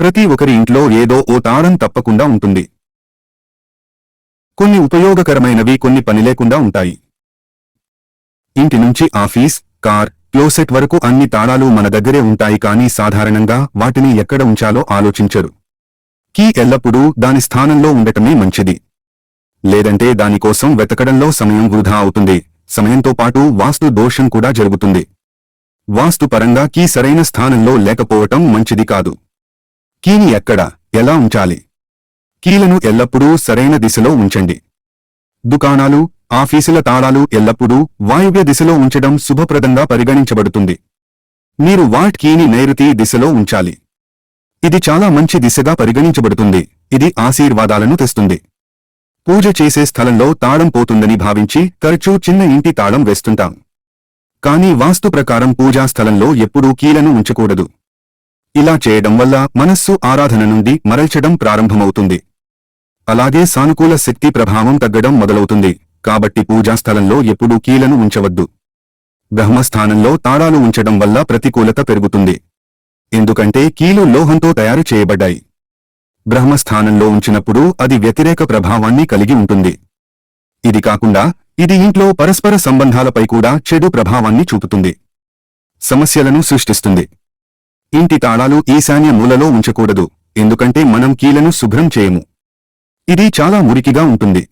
ప్రతి ఒక్కరి ఇంట్లో ఏదో ఓ తాళం తప్పకుండా ఉంటుంది. కొన్ని ఉపయోగకరమైనవి కొన్ని పని లేకుండా ఉంటాయి. ఇంటి నుంచి ఆఫీస్ కార్ క్లోసెట్ వరకు అన్ని తాళాలు మన దగ్గరే ఉంటాయి కానీ సాధారణంగా వాటిని ఎక్కడ ఉంచాలో ఆలోచించరు. కీ ఎల్లప్పుడూ దాని స్థానంలో ఉండటమే మంచిది. లేదంటే దానికోసం వెతకడంలో సమయం వృధా అవుతుంది. సమయంతో పాటు వాస్తు దోషం కూడా జరుగుతుంది. వాస్తుపరంగా కీ సరైన స్థానంలో లేకపోవటం మంచిది కాదు. కీని ఎక్కడ? ఎలా ఉంచాలి? కీలను ఎల్లప్పుడూ సరైన దిశలో ఉంచండి. దుకాణాలు ఆఫీసుల తాళాలు ఎల్లప్పుడూ వాయువ్య దిశలో ఉంచడం శుభప్రదంగా పరిగణించబడుతుంది. మీరు వాట్ కీని నైరుతి దిశలో ఉంచాలి. ఇది చాలా మంచి దిశగా పరిగణించబడుతుంది. ఇది ఆశీర్వాదాలను తెస్తుంది. పూజ చేసే స్థలంలో తాళం పోతుందని భావించి తరచూ చిన్న ఇంటి తాళం వేస్తుంటాం. కానీ వాస్తు ప్రకారం పూజా స్థలంలో ఎప్పుడూ కీలను ఉంచకూడదు. ఇలా చేయడం వల్ల మనస్సు ఆరాధన నుండి మరల్చడం ప్రారంభమవుతుంది. అలాగే సానుకూల శక్తి ప్రభావం తగ్గడం మొదలవుతుంది. కాబట్టి పూజాస్థలంలో ఎప్పుడూ కీలను ఉంచవద్దు. బ్రహ్మస్థానంలో తాళాలు ఉంచడం వల్ల ప్రతికూలత పెరుగుతుంది. ఎందుకంటే కీలు లోహంతో తయారు చేయబడ్డాయి. బ్రహ్మస్థానంలో ఉంచినప్పుడు అది వ్యతిరేక ప్రభావాన్ని కలిగి ఉంటుంది. ఇది కాకుండా ఇది ఇంట్లో పరస్పర సంబంధాలపై కూడా చెడు ప్రభావాన్ని చూపుతుంది. సమస్యలను సృష్టిస్తుంది. ఇంటి తాళాలు ఈశాన్య మూలలో ఉంచకూడదు ఎందుకంటే మనం కీలను శుభ్రం చేయము. ఇది చాలా మురికిగా ఉంటుంది.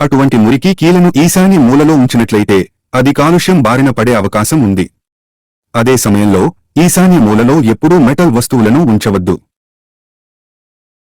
అటువంటి మురికి కీలను ఈశాన్య మూలలో ఉంచినట్లయితే అది కాలుష్యం బారిన పడే అవకాశం ఉంది. అదే సమయంలో ఈశాన్య మూలలో ఎప్పుడూ మెటల్ వస్తువులను ఉంచవద్దు.